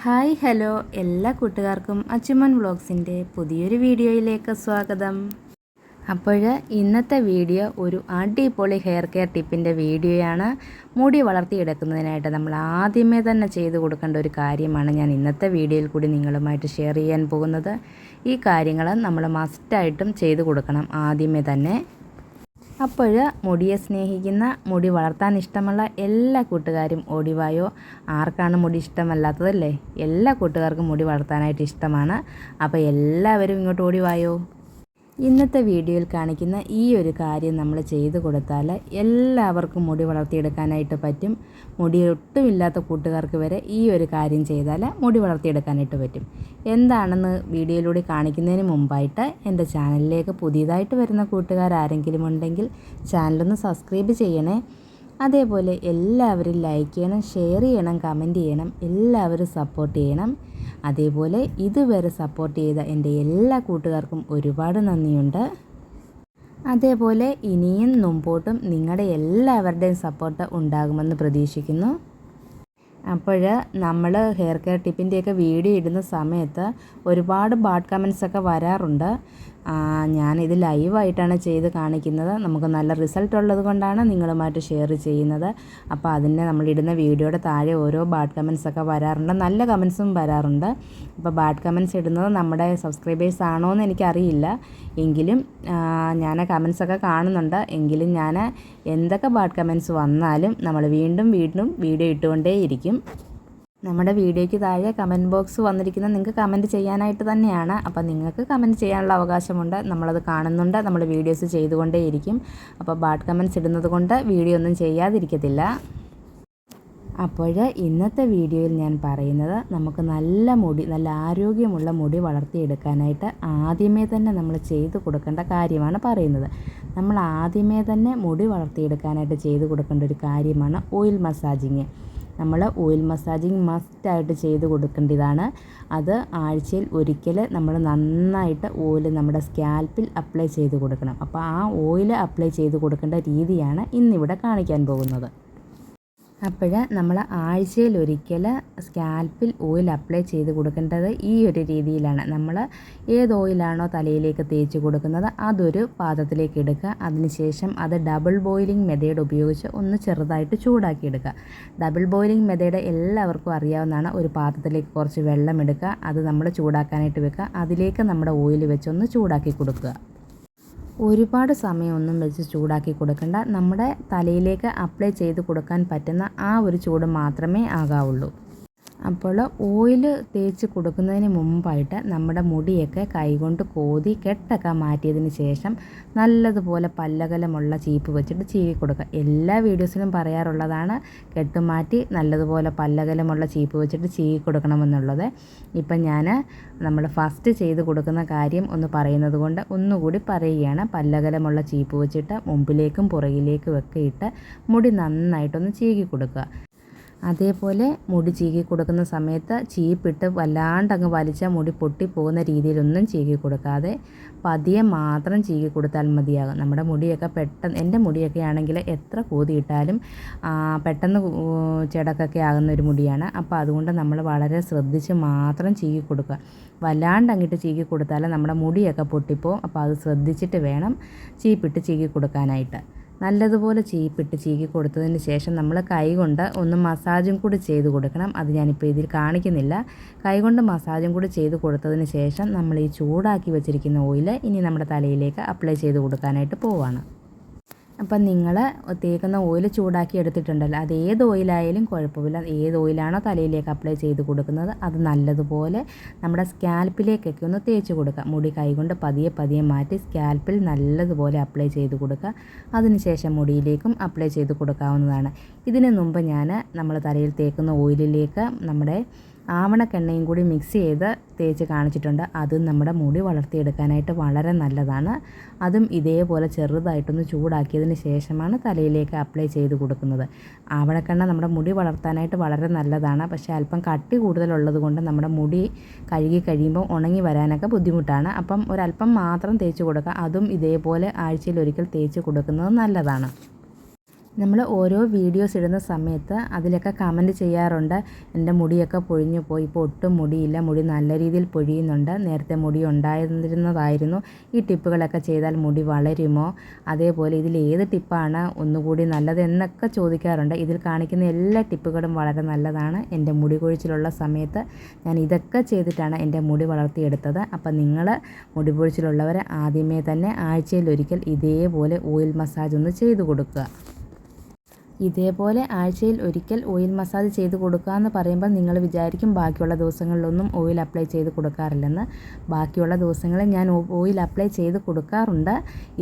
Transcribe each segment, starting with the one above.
Hi hello. എല്ലാ കൂട്ടുകാർക്കും അച്ചുമൻ വ്ളോഗ്സിന്റെ പുതിയൊരു വീഡിയോയിലേക്ക് സ്വാഗതം. അപ്പോൾ ഇന്നത്തെ വീഡിയോ ഒരു അടിപൊളി ഹെയർ കെയർ ടിപ്പിന്റെ വീഡിയോയാണ്. മുടി വളർത്തിയെടുക്കുന്നതിനായിട്ട് നമ്മൾ ആദ്യമേ തന്നെ ചെയ്തു കൊടുക്കേണ്ട ഒരു കാര്യമാണ് ഞാൻ ഇന്നത്തെ വീഡിയോയിൽ കൂടി നിങ്ങളുമായിട്ട് ഷെയർ ചെയ്യാൻ പോകുന്നത്. ഈ കാര്യങ്ങൾ നമ്മൾ മസ്റ്റായിട്ടും ചെയ്തു കൊടുക്കണം ആദ്യമേ തന്നെ. അപ്പോൾ മുടിയെ സ്നേഹിക്കുന്ന മുടി വളർത്താൻ ഇഷ്ടമുള്ള എല്ലാ കൂട്ടുകാരും ഓടിവായോ ആർക്കാണ് മുടി ഇഷ്ടമല്ലാത്തതല്ലേ? എല്ലാ കൂട്ടുകാർക്കും മുടി വളർത്താനായിട്ട് ഇഷ്ടമാണ്. അപ്പോൾ എല്ലാവരും ഇങ്ങോട്ട് ഓടിവായോ ഇന്നത്തെ വീഡിയോയിൽ കാണിക്കുന്ന ഈ ഒരു കാര്യം നമ്മൾ ചെയ്തു കൊടുത്താൽ എല്ലാവർക്കും മുടി വളർത്തിയെടുക്കാനായിട്ട് പറ്റും. മുടി ഒട്ടുമില്ലാത്ത കൂട്ടുകാർക്ക് വരെ ഈ ഒരു കാര്യം ചെയ്താൽ മുടി വളർത്തിയെടുക്കാനായിട്ട് പറ്റും. എന്താണെന്ന് വീഡിയോയിലൂടെ കാണിക്കുന്നതിന് മുമ്പായിട്ട് എന്റെ ചാനലിലേക്ക് പുതിയതായിട്ട് വരുന്ന കൂട്ടുകാർ ആരെങ്കിലും ഉണ്ടെങ്കിൽ ചാനലൊന്ന് സബ്സ്ക്രൈബ് ചെയ്യണേ. അതേപോലെ എല്ലാവരും ലൈക്ക് ചെയ്യണം ഷെയർ ചെയ്യണം കമന്റ് ചെയ്യണം എല്ലാവരും സപ്പോർട്ട് ചെയ്യണം. അതേപോലെ ഇതുവരെ സപ്പോർട്ട് ചെയ്ത എന്റെ എല്ലാ കൂട്ടുകാർക്കും ഒരുപാട് നന്ദിയുണ്ട്. അതേപോലെ ഇനിയും മുമ്പോട്ടും നിങ്ങളുടെ എല്ലാവരുടെയും സപ്പോർട്ട് ഉണ്ടാകുമെന്ന് പ്രതീക്ഷിക്കുന്നു. അപ്പോൾ നമ്മൾ ഹെയർ കെയർ ടിപ്പിന്റെയൊക്കെ വീഡിയോ ഇടുന്ന സമയത്ത് ഒരുപാട് ബാഡ് കമൻസ് ഒക്കെ വരാറുണ്ട്. ഞാനിത് ലൈവായിട്ടാണ് ചെയ്ത് കാണിക്കുന്നത്. നമുക്ക് നല്ല റിസൾട്ട് ഉള്ളത് കൊണ്ടാണ് നിങ്ങളുമായിട്ട് ഷെയർ ചെയ്യുന്നത്. അപ്പോൾ അതിന്റെ നമ്മളിടുന്ന വീഡിയോയുടെ താഴെ ഓരോ ബാഡ് കമൻസ് ഒക്കെ വരാറുണ്ട്. നല്ല കമൻസും വരാറുണ്ട്. അപ്പോൾ ബാഡ് കമൻസ് ഇടുന്നത് നമ്മുടെ സബ്സ്ക്രൈബേഴ്സ് ആണോ എന്ന് എനിക്കറിയില്ല. എങ്കിലും ഞാൻ കമൻസ് ഒക്കെ കാണുന്നുണ്ട്. എങ്കിലും ഞാൻ എന്തൊക്കെ ബാഡ് കമൻസ് വന്നാലും നമ്മൾ വീണ്ടും വീണ്ടും വീഡിയോ ഇട്ടുകൊണ്ടേയിരിക്കും. നമ്മുടെ വീഡിയോയ്ക്ക് താഴെ കമന്റ് ബോക്സ് വന്നിരിക്കുന്നത് നിങ്ങൾക്ക് കമന്റ് ചെയ്യാനായിട്ട് തന്നെയാണ്. അപ്പോൾ നിങ്ങൾക്ക് കമന്റ് ചെയ്യാനുള്ള അവകാശമുണ്ട്. നമ്മളത് കാണുന്നുണ്ട്. നമ്മൾ വീഡിയോസ് ചെയ്തുകൊണ്ടേയിരിക്കും. അപ്പോൾ ബാഡ് കമന്റ്സ് ഇടുന്നത് കൊണ്ട് വീഡിയോ ഒന്നും ചെയ്യാതിരിക്കത്തില്ല. അപ്പോൾ ഇന്നത്തെ വീഡിയോയിൽ ഞാൻ പറയുന്നത് നമുക്ക് നല്ല മുടി നല്ല ആരോഗ്യമുള്ള മുടി വളർത്തിയെടുക്കാനായിട്ട് ആദ്യമേ തന്നെ നമ്മൾ ചെയ്തു കൊടുക്കേണ്ട കാര്യമാണ് പറയുന്നത്. നമ്മൾ ആദ്യമേ തന്നെ മുടി വളർത്തിയെടുക്കാനായിട്ട് ചെയ്തു കൊടുക്കേണ്ട ഒരു കാര്യമാണ് ഓയിൽ മസാജിങ് നമ്മൾ ഓയിൽ മസാജിങ് മസ്റ്റായിട്ട് ചെയ്ത് കൊടുക്കേണ്ടതാണ്. അത് ആഴ്ചയിൽ ഒരിക്കൽ നമ്മൾ നന്നായിട്ട് ഓയിൽ നമ്മുടെ സ്കാൽപ്പിൽ അപ്ലൈ ചെയ്ത് കൊടുക്കണം. അപ്പോൾ ആ ഓയിൽ അപ്ലൈ ചെയ്ത് കൊടുക്കേണ്ട രീതിയാണ് ഇന്നിവിടെ കാണിക്കാൻ പോകുന്നത്. അപ്പോൾ നമ്മൾ ആഴ്ചയിൽ ഒരിക്കൽ സ്കാൽപ്പിൽ ഓയിൽ അപ്ലൈ ചെയ്ത് കൊടുക്കേണ്ടത് ഈ ഒരു രീതിയിലാണ്. നമ്മൾ ഏത് ഓയിലാണോ തലയിലേക്ക് തേച്ച് കൊടുക്കുന്നത് അതൊരു പാത്രത്തിലേക്ക് എടുക്കുക അതിനുശേഷം അത് ഡബിൾ ബോയിലിംഗ് മെത്തേഡ് ഉപയോഗിച്ച് ഒന്ന് ചെറുതായിട്ട് ചൂടാക്കി എടുക്കുക. ഡബിൾ ബോയിലിംഗ് മെത്തേഡ് എല്ലാവർക്കും അറിയാവുന്നതാണ്. ഒരു പാത്രത്തിലേക്ക് കുറച്ച് വെള്ളം എടുക്കുക. അത് നമ്മൾ ചൂടാക്കാനായിട്ട് വെക്കുക. അതിലേക്ക് നമ്മുടെ ഓയിൽ വെച്ചൊന്ന് ചൂടാക്കി കൊടുക്കുക. ഒരുപാട് സമയമൊന്നും വെച്ച് ചൂടാക്കി കൊടുക്കണ്ട. നമ്മുടെ തലയിലേക്ക് അപ്ലൈ ചെയ്ത് കൊടുക്കാൻ പറ്റുന്ന ആ ഒരു ചൂട് മാത്രമേ ആകാവുള്ളൂ. അപ്പോൾ ഓയിൽ തേച്ച് കൊടുക്കുന്നതിന് മുമ്പായിട്ട് നമ്മുടെ മുടിയൊക്കെ കൈകൊണ്ട് കോതി കെട്ടൊക്കെ മാറ്റിയതിന് ശേഷം നല്ലതുപോലെ പല്ലകലമുള്ള ചീപ്പ് വെച്ചിട്ട് ചീവി കൊടുക്കുക. എല്ലാ വീഡിയോസിലും പറയാറുള്ളതാണ് കെട്ടുമാറ്റി നല്ലതുപോലെ പല്ലകലമുള്ള ചീപ്പ് വെച്ചിട്ട് ചീവി കൊടുക്കണമെന്നുള്ളത്. ഇപ്പം ഞാൻ നമ്മൾ ഫസ്റ്റ് ചെയ്ത് കൊടുക്കുന്ന കാര്യം ഒന്ന് പറയുന്നത് കൊണ്ട് ഒന്നുകൂടി പറയുകയാണ്. പല്ലകലമുള്ള ചീപ്പ് വെച്ചിട്ട് മുമ്പിലേക്കും പുറകിലേക്കും ഒക്കെ ഇട്ട് മുടി നന്നായിട്ടൊന്ന് ചീകി കൊടുക്കുക. അതേപോലെ മുടി ചീകി കൊടുക്കുന്ന സമയത്ത് ചീപ്പിട്ട് വല്ലാണ്ട് അങ്ങ് വലിച്ചാൽ മുടി പൊട്ടിപ്പോകുന്ന രീതിയിലൊന്നും ചീകി കൊടുക്കാതെ പതിയെ മാത്രം ചീകി കൊടുത്താൽ മതിയാകും. നമ്മുടെ മുടിയൊക്കെ പെട്ടെന്ന് എന്റെ മുടിയൊക്കെ ആണെങ്കിൽ എത്ര കൂതിയിട്ടാലും പെട്ടെന്ന് ചെടക്കൊക്കെ ആകുന്ന ഒരു മുടിയാണ്. അപ്പോൾ അതുകൊണ്ട് നമ്മൾ വളരെ ശ്രദ്ധിച്ച് മാത്രം ചീകി കൊടുക്കുക. വല്ലാണ്ട് അങ്ങിട്ട് ചീകി കൊടുത്താൽ നമ്മുടെ മുടിയൊക്കെ പൊട്ടിപ്പോവും. അപ്പോൾ അത് ശ്രദ്ധിച്ചിട്ട് വേണം ചീപ്പിട്ട് ചീകി കൊടുക്കാനായിട്ട്. നല്ലതുപോലെ ചീപ്പിട്ട് ചീകി കൊടുത്തതിന് ശേഷം നമ്മൾ കൈകൊണ്ട് ഒന്ന് മസാജും കൂടി ചെയ്ത് കൊടുക്കണം. അത് ഞാനിപ്പോൾ ഇതിൽ കാണിക്കുന്നില്ല. കൈകൊണ്ട് മസാജും കൂടി ചെയ്ത് കൊടുത്തതിന് ശേഷം നമ്മൾ ഈ ചൂടാക്കി വെച്ചിരിക്കുന്ന ഓയിൽ ഇനി നമ്മുടെ തലയിലേക്ക് അപ്ലൈ ചെയ്ത് കൊടുക്കാനായിട്ട് പോവുകയാണ് അപ്പം നിങ്ങൾ തേക്കുന്ന ഓയിൽ ചൂടാക്കി എടുത്തിട്ടുണ്ടല്ലോ. അത് ഏത് ഓയിലായാലും കുഴപ്പമില്ല. ഏത് ഓയിലാണോ തലയിലേക്ക് അപ്ലൈ ചെയ്ത് കൊടുക്കുന്നത് അത് നല്ലതുപോലെ നമ്മുടെ സ്കാൽപ്പിലേക്കൊക്കെ ഒന്ന് തേച്ച് കൊടുക്കുക. മുടി കൈകൊണ്ട് പതിയെ പതിയെ മാറ്റി സ്കാൽപ്പിൽ നല്ലതുപോലെ അപ്ലൈ ചെയ്ത് കൊടുക്കുക. അതിനുശേഷം മുടിയിലേക്കും അപ്ലൈ ചെയ്ത് കൊടുക്കാവുന്നതാണ്. ഇതിന് മുമ്പ് ഞാൻ നമ്മൾ തലയിൽ തേക്കുന്ന ഓയിലിലേക്ക് നമ്മുടെ ആവണക്കെണ്ണയും കൂടി മിക്സ് ചെയ്ത് തേച്ച് കാണിച്ചിട്ടുണ്ട്. അതും നമ്മുടെ മുടി വളർത്തിയെടുക്കാനായിട്ട് വളരെ നല്ലതാണ്. അതും ഇതേപോലെ ചെറുതായിട്ടൊന്ന് ചൂടാക്കിയതിന് ശേഷമാണ് തലയിലേക്ക് അപ്ലൈ ചെയ്ത് കൊടുക്കുന്നത്. ആവണക്കെണ്ണ നമ്മുടെ മുടി വളർത്താനായിട്ട് വളരെ നല്ലതാണ്. പക്ഷേ അല്പം കട്ടി കൂടുതലുള്ളത് കൊണ്ട് നമ്മുടെ മുടി കഴുകി കഴിയുമ്പോൾ ഉണങ്ങി വരാനൊക്കെ ബുദ്ധിമുട്ടാണ്. അപ്പം ഒരല്പം മാത്രം തേച്ച് കൊടുക്കുക. അതും ഇതേപോലെ ആഴ്ചയിൽ ഒരിക്കൽ തേച്ച് കൊടുക്കുന്നത് നല്ലതാണ്. നമ്മൾ ഓരോ വീഡിയോസ് ഇടുന്ന സമയത്ത് അതിലൊക്കെ കമന്റ് ചെയ്യാറുണ്ട്. എന്റെ മുടിയൊക്കെ പൊഴിഞ്ഞു പോയി. ഇപ്പോൾ ഒട്ടും മുടിയില്ല. മുടി നല്ല രീതിയിൽ പൊഴിയുന്നുണ്ട്. നേരത്തെ മുടി ഉണ്ടായിരുന്നതായിരുന്നു. ഈ ടിപ്പുകളൊക്കെ ചെയ്താൽ മുടി വളരുമോ? അതേപോലെ ഇതിൽ ഏത് ടിപ്പാണ് ഒന്നുകൂടി നല്ലത് എന്നൊക്കെ ചോദിക്കാറുണ്ട്. ഇതിൽ കാണിക്കുന്ന എല്ലാ ടിപ്പുകളും വളരെ നല്ലതാണ്. എന്റെ മുടി കൊഴിച്ചിലുള്ള സമയത്ത് ഞാൻ ഇതൊക്കെ ചെയ്തിട്ടാണ് എന്റെ മുടി വളർത്തിയെടുത്തത്. അപ്പം നിങ്ങൾ മുടി കൊഴിച്ചിലുള്ളവർ ആദ്യമേ തന്നെ ആഴ്ചയിലൊരിക്കൽ ഇതേപോലെ ഓയിൽ മസാജ് ഒന്ന് ചെയ്തു കൊടുക്കുക. ഇതേപോലെ ആഴ്ചയിൽ ഒരിക്കൽ ഓയിൽ മസാജ് ചെയ്ത് കൊടുക്കുക എന്ന് പറയുമ്പോൾ നിങ്ങൾ വിചാരിക്കും ബാക്കിയുള്ള ദിവസങ്ങളിലൊന്നും ഓയിൽ അപ്ലൈ ചെയ്ത് കൊടുക്കാറില്ലെന്ന്. ബാക്കിയുള്ള ദിവസങ്ങളിൽ ഞാൻ ഓയിൽ അപ്ലൈ ചെയ്ത് കൊടുക്കാറുണ്ട്.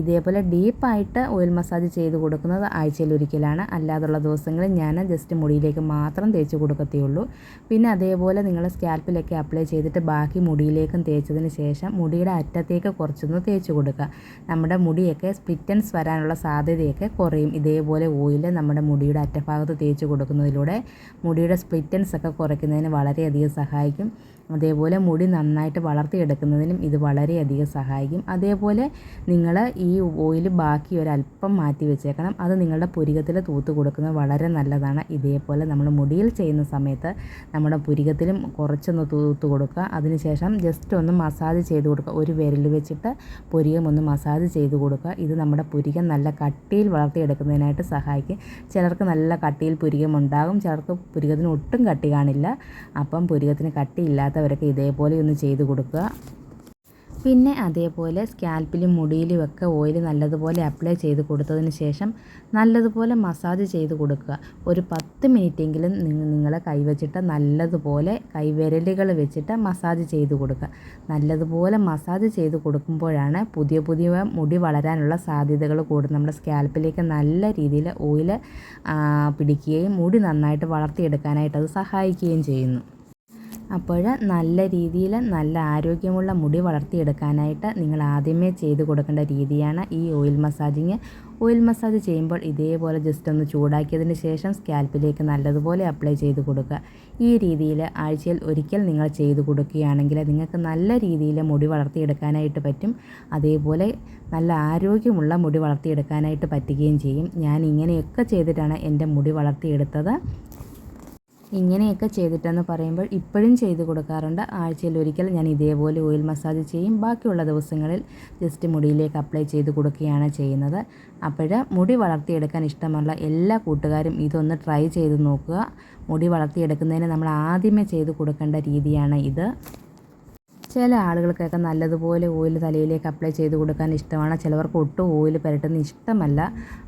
ഇതേപോലെ ഡീപ്പായിട്ട് ഓയിൽ മസാജ് ചെയ്ത് കൊടുക്കുന്നത് ആഴ്ചയിൽ ഒരിക്കലാണ്. അല്ലാതുള്ള ദിവസങ്ങളിൽ ഞാൻ ജസ്റ്റ് മുടിയിലേക്ക് മാത്രം തേച്ച് കൊടുക്കത്തേയുള്ളൂ. പിന്നെ അതേപോലെ നിങ്ങൾ സ്കാൽപ്പിലൊക്കെ അപ്ലൈ ചെയ്തിട്ട് ബാക്കി മുടിയിലേക്കും തേച്ചതിന് ശേഷം മുടിയുടെ അറ്റത്തേക്ക് കുറച്ചൊന്ന് തേച്ച് കൊടുക്കുക. നമ്മുടെ മുടിയൊക്കെ സ്പ്ലിറ്റൻസ് വരാനുള്ള സാധ്യതയൊക്കെ കുറയും. ഇതേപോലെ ഓയിൽ നമ്മുടെ മുടിയുടെ അറ്റഭാഗത്ത് തേച്ച് കൊടുക്കുന്നതിലൂടെ മുടിയുടെ സ്പ്ലിറ്റൻസ് ഒക്കെ കുറയ്ക്കുന്നതിന് വളരെയധികം സഹായിക്കും. അതേപോലെ മുടി നന്നായിട്ട് വളർത്തിയെടുക്കുന്നതിനും ഇത് വളരെയധികം സഹായിക്കും. അതേപോലെ നിങ്ങൾ ഈ ഓയിൽ ബാക്കി ഒരല്പം മാറ്റി വെച്ചേക്കണം. അത് നിങ്ങളുടെ പുരികത്തിൽ തൂത്ത് കൊടുക്കുന്നത് വളരെ നല്ലതാണ്. ഇതേപോലെ നമ്മൾ മുടിയിൽ ചെയ്യുന്ന സമയത്ത് നമ്മുടെ പുരികത്തിലും കുറച്ചൊന്ന് തൂത്ത് കൊടുക്കുക. അതിനുശേഷം ജസ്റ്റ് ഒന്ന് മസാജ് ചെയ്ത് കൊടുക്കുക. ഒരു വിരൽ വെച്ചിട്ട് പുരികം ഒന്ന് മസാജ് ചെയ്ത് കൊടുക്കുക. ഇത് നമ്മുടെ പുരികം നല്ല കട്ടിയിൽ വളർത്തിയെടുക്കുന്നതിനായിട്ട് സഹായിക്കും. ചിലർക്ക് നല്ല കട്ടിയിൽ പുരികം ഉണ്ടാകും. ചിലർക്ക് പുരികത്തിന് ഒട്ടും കട്ടി കാണില്ല. അപ്പം പുരികത്തിന് കട്ടിയില്ലാത്ത ഇല്ലാത്തവരൊക്കെ ഇതേപോലെ ഒന്ന് ചെയ്ത് കൊടുക്കുക. പിന്നെ അതേപോലെ സ്കാൽപ്പിലും മുടിയിലും ഒക്കെ ഓയിൽ നല്ലതുപോലെ അപ്ലൈ ചെയ്ത് കൊടുത്തതിന് ശേഷം നല്ലതുപോലെ മസാജ് ചെയ്ത് കൊടുക്കുക. ഒരു പത്ത് മിനിറ്റെങ്കിലും നിങ്ങൾ നിങ്ങളെ കൈവച്ചിട്ട് നല്ലതുപോലെ കൈവിരലുകൾ വെച്ചിട്ട് മസാജ് ചെയ്ത് കൊടുക്കുക. നല്ലതുപോലെ മസാജ് ചെയ്ത് കൊടുക്കുമ്പോഴാണ് പുതിയ പുതിയ മുടി വളരാനുള്ള സാധ്യതകൾ കൂടും നമ്മുടെ സ്കാൽപ്പിലേക്ക് നല്ല രീതിയിൽ ഓയിൽ പിടിക്കുകയും മുടി നന്നായിട്ട് വളർത്തിയെടുക്കാനായിട്ട് അത് സഹായിക്കുകയും ചെയ്യുന്നു. അപ്പോൾ നല്ല രീതിയിൽ നല്ല ആരോഗ്യമുള്ള മുടി വളർത്തിയെടുക്കാനായിട്ട് നിങ്ങൾ ആദ്യമേ ചെയ്ത് കൊടുക്കേണ്ട രീതിയാണ് ഈ ഓയിൽ മസാജിങ് ഓയിൽ മസാജ് ചെയ്യുമ്പോൾ ഇതേപോലെ ജസ്റ്റ് ഒന്ന് ചൂടാക്കിയതിന് ശേഷം സ്കാൽപ്പിലേക്ക് നല്ലതുപോലെ അപ്ലൈ ചെയ്ത് കൊടുക്കുക. ഈ രീതിയിൽ ആഴ്ചയിൽ ഒരിക്കൽ നിങ്ങൾ ചെയ്ത് കൊടുക്കുകയാണെങ്കിൽ നിങ്ങൾക്ക് നല്ല രീതിയിൽ മുടി വളർത്തിയെടുക്കാനായിട്ട് പറ്റും. അതേപോലെ നല്ല ആരോഗ്യമുള്ള മുടി വളർത്തിയെടുക്കാനായിട്ട് പറ്റുകയും ചെയ്യും. ഞാൻ ഇങ്ങനെയൊക്കെ ചെയ്തിട്ടാണ് എന്റെ മുടി വളർത്തിയെടുത്തത്. ഇങ്ങനെയൊക്കെ ചെയ്തിട്ടെന്ന് പറയുമ്പോൾ ഇപ്പോഴും ചെയ്ത് കൊടുക്കാറുണ്ട്. ആഴ്ചയിൽ ഒരിക്കൽ ഞാൻ ഇതേപോലെ ഓയിൽ മസാജ് ചെയ്യും. ബാക്കിയുള്ള ദിവസങ്ങളിൽ ജസ്റ്റ് മുടിയിലേക്ക് അപ്ലൈ ചെയ്ത് കൊടുക്കുകയാണ് ചെയ്യുന്നത്. അപ്പോൾ മുടി വളർത്തിയെടുക്കാൻ ഇഷ്ടമുള്ള എല്ലാ കൂട്ടുകാരും ഇതൊന്ന് ട്രൈ ചെയ്ത് നോക്കുക. മുടി വളർത്തിയെടുക്കുന്നതിന് നമ്മൾ ആദ്യമേ ചെയ്ത് കൊടുക്കേണ്ട രീതിയാണ് ഇത്. ചില ആളുകൾക്കൊക്കെ നല്ലതുപോലെ ഓയിൽ തലയിലേക്ക് അപ്ലൈ ചെയ്ത് കൊടുക്കാൻ ഇഷ്ടമാണ്. ചിലവർക്ക് ഒട്ടും ഓയിൽ പുരട്ടുന്ന ഇഷ്ടമല്ല.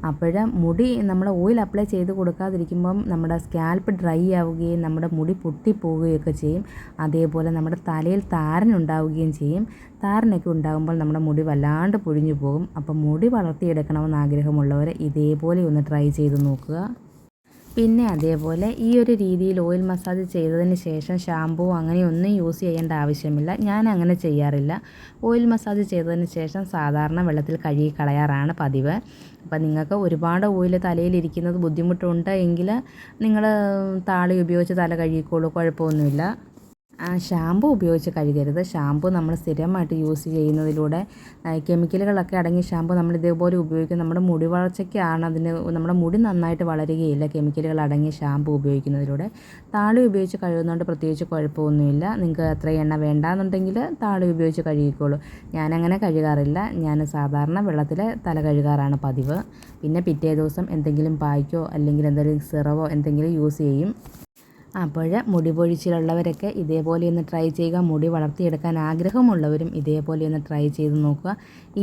അപ്പോൾ മുടി നമ്മൾ ഓയിൽ അപ്ലൈ ചെയ്ത് കൊടുക്കാതിരിക്കുമ്പം നമ്മുടെ സ്കാൽപ്പ് ഡ്രൈ ആവുകയും നമ്മുടെ മുടി പൊട്ടിപ്പോവുകയൊക്കെ ചെയ്യും. അതേപോലെ നമ്മുടെ തലയിൽ താരനുണ്ടാവുകയും ചെയ്യും. താരനൊക്കെ ഉണ്ടാകുമ്പോൾ നമ്മുടെ മുടി വല്ലാണ്ട് പൊഴിഞ്ഞു പോകും. അപ്പം മുടി വളർത്തിയെടുക്കണമെന്ന് ആഗ്രഹമുള്ളവർ ഇതേപോലെ ഒന്ന് ട്രൈ ചെയ്ത് നോക്കുക. പിന്നെ അതേപോലെ ഈ ഒരു രീതിയിൽ ഓയിൽ മസാജ് ചെയ്തതിന് ശേഷം ഷാമ്പൂ അങ്ങനെയൊന്നും യൂസ് ചെയ്യേണ്ട ആവശ്യമില്ല. ഞാൻ അങ്ങനെ ചെയ്യാറില്ല. ഓയിൽ മസാജ് ചെയ്തതിന് ശേഷം സാധാരണ വെള്ളത്തിൽ കഴുകി കളയാറാണ് പതിവ്. അപ്പം നിങ്ങൾക്ക് ഒരുപാട് ഓയിൽ തലയിലിരിക്കുന്നത് ബുദ്ധിമുട്ടുണ്ട് എങ്കിൽ നിങ്ങൾ താളി ഉപയോഗിച്ച് തല കഴുകിക്കോളൂ കുഴപ്പമൊന്നുമില്ല. ഷാമ്പു ഉപയോഗിച്ച് കഴുകരുത്. ഷാമ്പു നമ്മൾ സ്ഥിരമായിട്ട് യൂസ് ചെയ്യുന്നതിലൂടെ കെമിക്കലുകളൊക്കെ അടങ്ങിയ ഷാമ്പു നമ്മൾ ഇതേപോലെ ഉപയോഗിക്കും. നമ്മുടെ മുടി വളർച്ചയ്ക്കാണ് അതിന് നമ്മുടെ മുടി നന്നായിട്ട് വളരുകയില്ല കെമിക്കലുകൾ അടങ്ങിയ ഷാമ്പു ഉപയോഗിക്കുന്നതിലൂടെ. താളി ഉപയോഗിച്ച് കഴുകുന്നതുകൊണ്ട് പ്രത്യേകിച്ച് കുഴപ്പമൊന്നുമില്ല. നിങ്ങൾക്ക് അത്ര എണ്ണ വേണ്ടാന്നുണ്ടെങ്കിൽ താളി ഉപയോഗിച്ച് കഴുകിക്കോളൂ. ഞാനങ്ങനെ കഴുകാറില്ല. ഞാൻ സാധാരണ വെള്ളത്തിൽ തല കഴുകാറാണ് പതിവ്. പിന്നെ പിറ്റേ ദിവസം എന്തെങ്കിലും പായ്ക്കോ അല്ലെങ്കിൽ എന്തെങ്കിലും സിറവോ എന്തെങ്കിലും യൂസ് ചെയ്യും. അപ്പോൾ മുടി പൊഴിച്ചിലുള്ളവരൊക്കെ ഇതേപോലെ ഒന്ന് ട്രൈ ചെയ്യുക. മുടി വളർത്തിയെടുക്കാൻ ആഗ്രഹമുള്ളവരും ഇതേപോലെ ഒന്ന് ട്രൈ ചെയ്ത് നോക്കുക.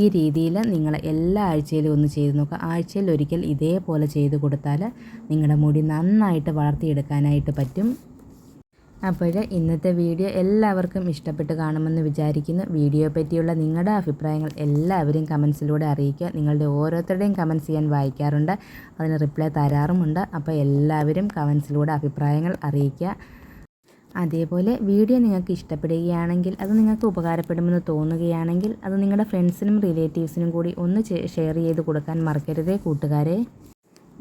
ഈ രീതിയിൽ നിങ്ങൾ എല്ലാ ആഴ്ചയിലും ഒന്ന് ചെയ്ത് നോക്കുക. ആഴ്ചയിൽ ഒരിക്കൽ ഇതേപോലെ ചെയ്ത് കൊടുത്താൽ നിങ്ങളുടെ മുടി നന്നായിട്ട് വളർത്തിയെടുക്കാനായിട്ട് പറ്റും. അപ്പോൾ ഇന്നത്തെ വീഡിയോ എല്ലാവർക്കും ഇഷ്ടപ്പെട്ട് കാണുമെന്ന് വിചാരിക്കുന്നു. വീഡിയോ പറ്റിയുള്ള നിങ്ങളുടെ അഭിപ്രായങ്ങൾ എല്ലാവരും കമൻസിലൂടെ അറിയിക്കുക. നിങ്ങളുടെ ഓരോരുത്തരുടെയും കമൻസ് ചെയ്യാൻ വായിക്കാറുണ്ട്. അതിന് റിപ്ലൈ തരാറുമുണ്ട്. അപ്പോൾ എല്ലാവരും കമൻസിലൂടെ അഭിപ്രായങ്ങൾ അറിയിക്കുക. അതേപോലെ വീഡിയോ നിങ്ങൾക്ക് ഇഷ്ടപ്പെടുകയാണെങ്കിൽ അത് നിങ്ങൾക്ക് ഉപകാരപ്പെടുമെന്ന് തോന്നുകയാണെങ്കിൽ അത് നിങ്ങളുടെ ഫ്രണ്ട്സിനും റിലേറ്റീവ്സിനും കൂടി ഒന്ന് ഷെയർ ചെയ്ത് കൊടുക്കാൻ മറക്കരുതേ കൂട്ടുകാരെ.